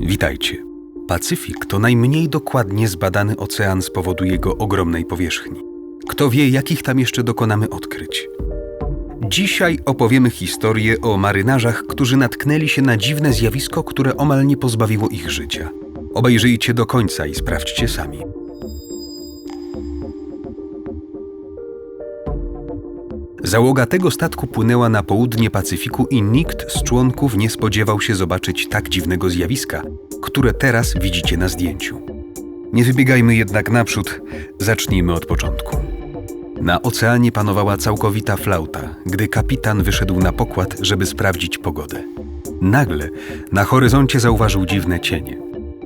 Witajcie. Pacyfik to najmniej dokładnie zbadany ocean z powodu jego ogromnej powierzchni. Kto wie, jakich tam jeszcze dokonamy odkryć. Dzisiaj opowiemy historię o marynarzach, którzy natknęli się na dziwne zjawisko, które omal nie pozbawiło ich życia. Obejrzyjcie do końca i sprawdźcie sami. Załoga tego statku płynęła na południe Pacyfiku i nikt z członków nie spodziewał się zobaczyć tak dziwnego zjawiska, które teraz widzicie na zdjęciu. Nie wybiegajmy jednak naprzód, zacznijmy od początku. Na oceanie panowała całkowita flauta, gdy kapitan wyszedł na pokład, żeby sprawdzić pogodę. Nagle na horyzoncie zauważył dziwne cienie.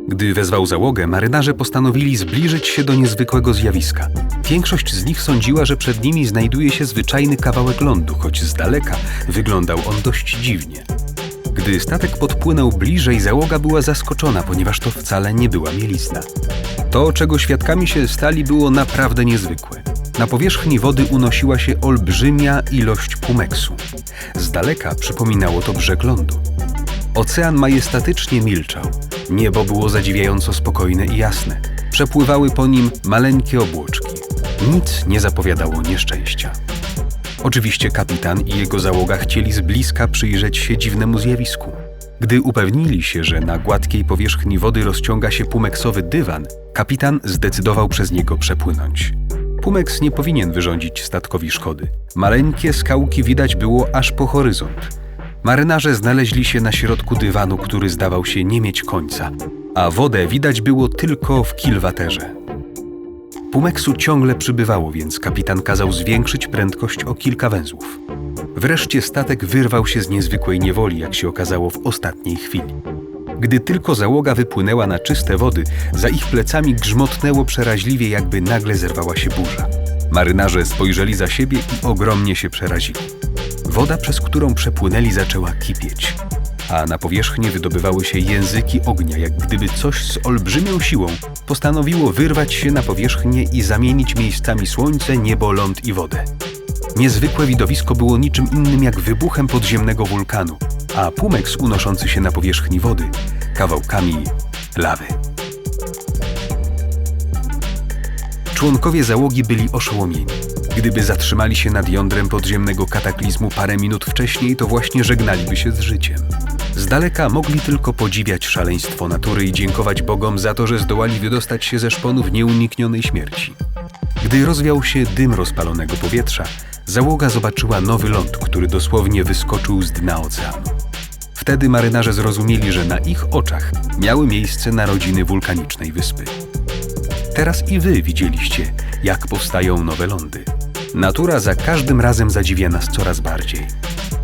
Gdy wezwał załogę, marynarze postanowili zbliżyć się do niezwykłego zjawiska. Większość z nich sądziła, że przed nimi znajduje się zwyczajny kawałek lądu, choć z daleka wyglądał on dość dziwnie. Gdy statek podpłynął bliżej, załoga była zaskoczona, ponieważ to wcale nie była mielizna. To, czego świadkami się stali, było naprawdę niezwykłe. Na powierzchni wody unosiła się olbrzymia ilość pumeksu. Z daleka przypominało to brzeg lądu. Ocean majestatycznie milczał. Niebo było zadziwiająco spokojne i jasne. Przepływały po nim maleńkie obłoczki. Nic nie zapowiadało nieszczęścia. Oczywiście kapitan i jego załoga chcieli z bliska przyjrzeć się dziwnemu zjawisku. Gdy upewnili się, że na gładkiej powierzchni wody rozciąga się pumeksowy dywan, kapitan zdecydował przez niego przepłynąć. Pumeks nie powinien wyrządzić statkowi szkody. Maleńkie skałki widać było aż po horyzont. Marynarze znaleźli się na środku dywanu, który zdawał się nie mieć końca, a wodę widać było tylko w kilwaterze. Pumeksu ciągle przybywało, więc kapitan kazał zwiększyć prędkość o kilka węzłów. Wreszcie statek wyrwał się z niezwykłej niewoli, jak się okazało w ostatniej chwili. Gdy tylko załoga wypłynęła na czyste wody, za ich plecami grzmotnęło przeraźliwie, jakby nagle zerwała się burza. Marynarze spojrzeli za siebie i ogromnie się przerazili. Woda, przez którą przepłynęli, zaczęła kipieć, a na powierzchni wydobywały się języki ognia, jak gdyby coś z olbrzymią siłą postanowiło wyrwać się na powierzchnię i zamienić miejscami słońce, niebo, ląd i wodę. Niezwykłe widowisko było niczym innym jak wybuchem podziemnego wulkanu, a pumeks unoszący się na powierzchni wody kawałkami lawy. Członkowie załogi byli oszołomieni. Gdyby zatrzymali się nad jądrem podziemnego kataklizmu parę minut wcześniej, to właśnie żegnaliby się z życiem. Z daleka mogli tylko podziwiać szaleństwo natury i dziękować Bogom za to, że zdołali wydostać się ze szponów nieuniknionej śmierci. Gdy rozwiał się dym rozpalonego powietrza, załoga zobaczyła nowy ląd, który dosłownie wyskoczył z dna oceanu. Wtedy marynarze zrozumieli, że na ich oczach miały miejsce narodziny wulkanicznej wyspy. Teraz i wy widzieliście, jak powstają nowe lądy. Natura za każdym razem zadziwia nas coraz bardziej.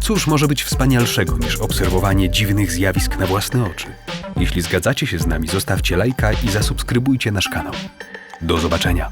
Cóż może być wspanialszego niż obserwowanie dziwnych zjawisk na własne oczy? Jeśli zgadzacie się z nami, zostawcie lajka i zasubskrybujcie nasz kanał. Do zobaczenia.